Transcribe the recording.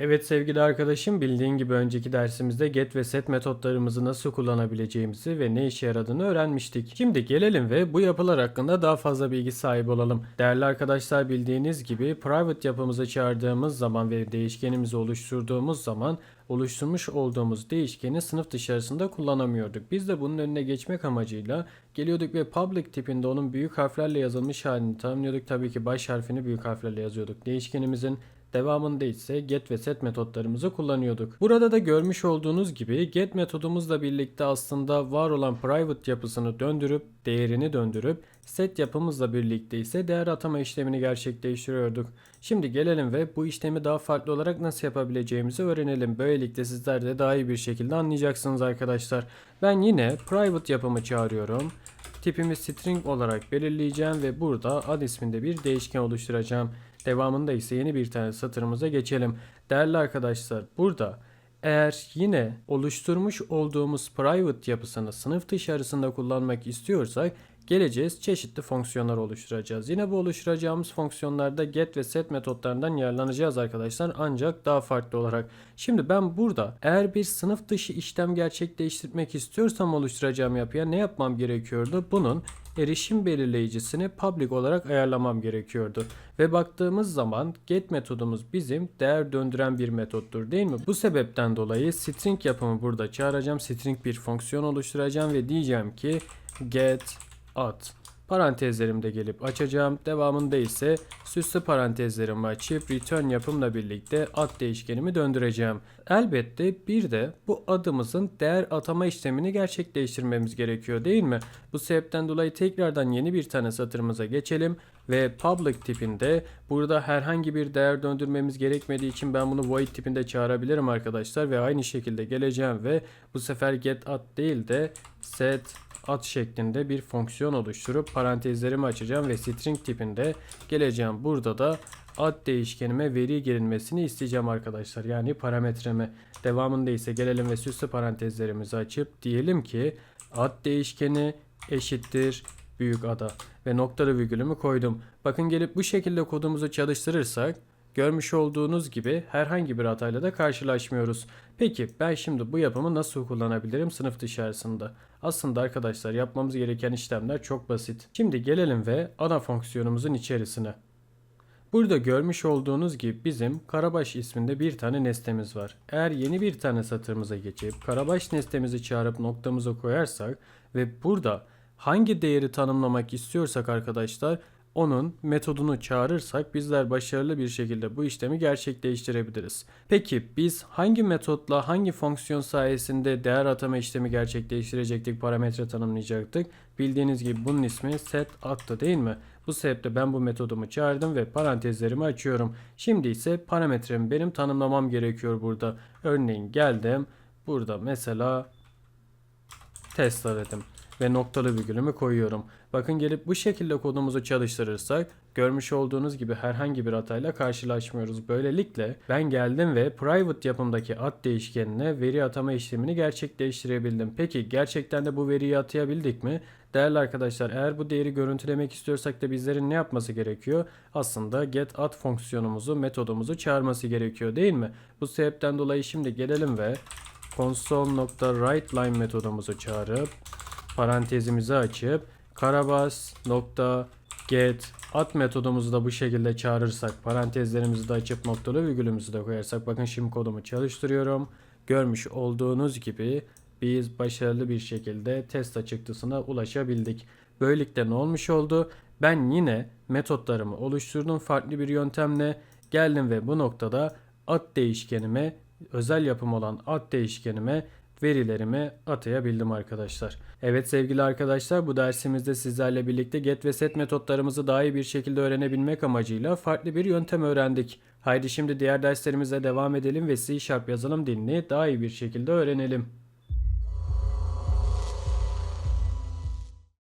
Evet sevgili arkadaşım bildiğin gibi önceki dersimizde get ve set metotlarımızı nasıl kullanabileceğimizi ve ne işe yaradığını öğrenmiştik. Şimdi gelelim ve bu yapılar hakkında daha fazla bilgi sahibi olalım. Değerli arkadaşlar bildiğiniz gibi private yapımızı çağırdığımız zaman ve değişkenimizi oluşturduğumuz zaman oluşturmuş olduğumuz değişkeni sınıf dışarısında kullanamıyorduk. Biz de bunun önüne geçmek amacıyla geliyorduk ve public tipinde onun büyük harflerle yazılmış halini tanımlıyorduk. Tabii ki baş harfini büyük harflerle yazıyorduk. Değişkenimizin Devamında ise get ve set metotlarımızı kullanıyorduk. Burada da görmüş olduğunuz gibi get metodumuzla birlikte aslında var olan private yapısını döndürüp değerini döndürüp set yapımızla birlikte ise değer atama işlemini gerçekleştiriyorduk. Şimdi gelelim ve bu işlemi daha farklı olarak nasıl yapabileceğimizi öğrenelim. Böylelikle sizler de daha iyi bir şekilde anlayacaksınız arkadaşlar. Ben yine private yapımı çağırıyorum. Tipimi string olarak belirleyeceğim ve burada ad isminde bir değişken oluşturacağım. Devamında ise yeni bir tane satırımıza geçelim. Değerli arkadaşlar burada eğer yine oluşturmuş olduğumuz private yapısını sınıf dışarısında kullanmak istiyorsak geleceğiz çeşitli fonksiyonlar oluşturacağız. Yine bu oluşturacağımız fonksiyonlarda get ve set metotlarından yararlanacağız arkadaşlar ancak daha farklı olarak. Şimdi ben burada eğer bir sınıf dışı işlem gerçekleştirmek istiyorsam oluşturacağım yapıya ne yapmam gerekiyordu? Bunun erişim belirleyicisini public olarak ayarlamam gerekiyordu. Ve baktığımız zaman get metodumuz bizim değer döndüren bir metottur değil mi? Bu sebepten dolayı string yapımı burada çağıracağım. String bir fonksiyon oluşturacağım ve diyeceğim ki get at parantezlerimde gelip açacağım. Devamında ise süslü parantezlerimi açıp return yapımla birlikte ad değişkenimi döndüreceğim. Elbette bir de bu adımızın değer atama işlemini gerçekleştirmemiz gerekiyor değil mi? Bu sebepten dolayı tekrardan yeni bir tane satırımıza geçelim ve public tipinde burada herhangi bir değer döndürmemiz gerekmediği için ben bunu void tipinde çağırabilirim arkadaşlar ve aynı şekilde geleceğim ve bu sefer get at değil de set at şeklinde bir fonksiyon oluşturup parantezlerimi açacağım ve string tipinde geleceğim. Burada da ad değişkenime veri girilmesini isteyeceğim arkadaşlar. Yani parametreme. Devamında ise gelelim ve süslü parantezlerimizi açıp diyelim ki ad değişkeni eşittir büyük ada ve noktalı virgülümü koydum. Bakın gelip bu şekilde kodumuzu çalıştırırsak Görmüş olduğunuz gibi herhangi bir hatayla da karşılaşmıyoruz. Peki ben şimdi bu yapımı nasıl kullanabilirim sınıf dışarısında? Aslında arkadaşlar yapmamız gereken işlemler çok basit. Şimdi gelelim ve ana fonksiyonumuzun içerisine. Burada görmüş olduğunuz gibi bizim Karabaş isminde bir tane nesnemiz var. Eğer yeni bir tane satırımıza geçip Karabaş nesnemizi çağırıp noktamıza koyarsak ve burada hangi değeri tanımlamak istiyorsak arkadaşlar onun metodunu çağırırsak bizler başarılı bir şekilde bu işlemi gerçekleştirebiliriz. Peki biz hangi metotla hangi fonksiyon sayesinde değer atama işlemi gerçekleştirecektik, parametre tanımlayacaktık? Bildiğiniz gibi bunun ismi set attı değil mi? Bu sebeple ben bu metodumu çağırdım ve parantezlerimi açıyorum. Şimdi ise parametremi benim tanımlamam gerekiyor burada. Örneğin geldim. Burada mesela Tesla dedim ve noktalı virgülümü koyuyorum. Bakın gelip bu şekilde kodumuzu çalıştırırsak görmüş olduğunuz gibi herhangi bir hatayla karşılaşmıyoruz. Böylelikle ben geldim ve private yapımdaki at değişkenine veri atama işlemini gerçekleştirebildim. Peki gerçekten de bu veriyi atayabildik mi? Değerli arkadaşlar eğer bu değeri görüntülemek istiyorsak da bizlerin ne yapması gerekiyor? Aslında get at fonksiyonumuzu metodumuzu çağırması gerekiyor değil mi? Bu sebepten dolayı şimdi gelelim ve console.writeLine metodumuzu çağırıp parantezimizi açıp karabas nokta get at metodumuzu da bu şekilde çağırırsak parantezlerimizi de açıp noktalı virgülümüzü de koyarsak bakın şimdi kodumu çalıştırıyorum. Görmüş olduğunuz gibi biz başarılı bir şekilde test çıktısına ulaşabildik. Böylelikle ne olmuş oldu? Ben yine metotlarımı oluşturdum farklı bir yöntemle geldim ve bu noktada at değişkenime özel yapım olan at değişkenime verilerimi atayabildim arkadaşlar. Evet sevgili arkadaşlar bu dersimizde sizlerle birlikte get ve set metotlarımızı daha iyi bir şekilde öğrenebilmek amacıyla farklı bir yöntem öğrendik. Haydi şimdi diğer derslerimize devam edelim ve C yazılım dilini daha iyi bir şekilde öğrenelim.